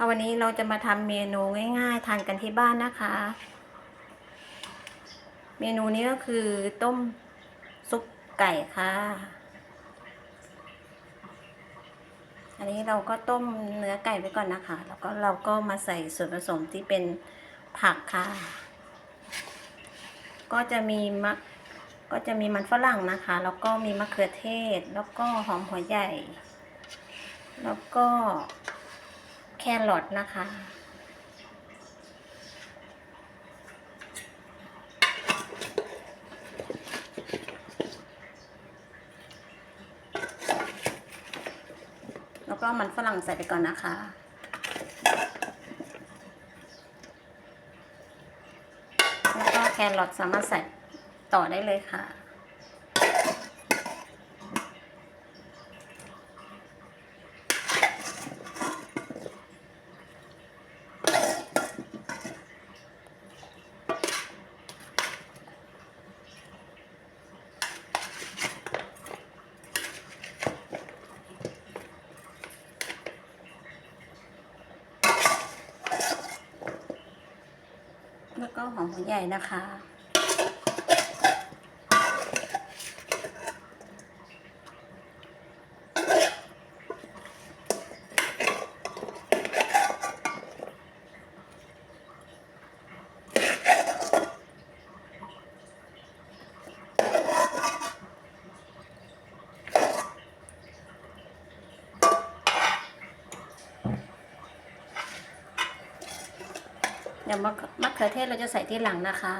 ค่ะวันนี้เราจะมาทำเมนูง่าย ๆ ทานกันที่บ้านนะคะ เมนูนี้ก็คือต้มซุปไก่ค่ะ อันนี้เราก็ต้มเนื้อไก่ไว้ก่อนนะคะ แล้วก็เราก็มาใส่ส่วนผสมที่เป็นผักค่ะ ก็จะมีมะก็จะมีมันฝรั่งนะคะ แล้วก็มีมะเขือเทศ แล้วก็หอมหัวใหญ่ แล้วก็ แครอทนะคะ แล้วก็มันฝรั่งใส่ไปก่อนนะคะแล้วก็แครอทสามารถใส่ต่อได้เลยค่ะ แล้วก็หอมหัวใหญ่นะคะ เดี๋ยวมะมะเขือเทศเราจะใส่ที่หลังนะคะ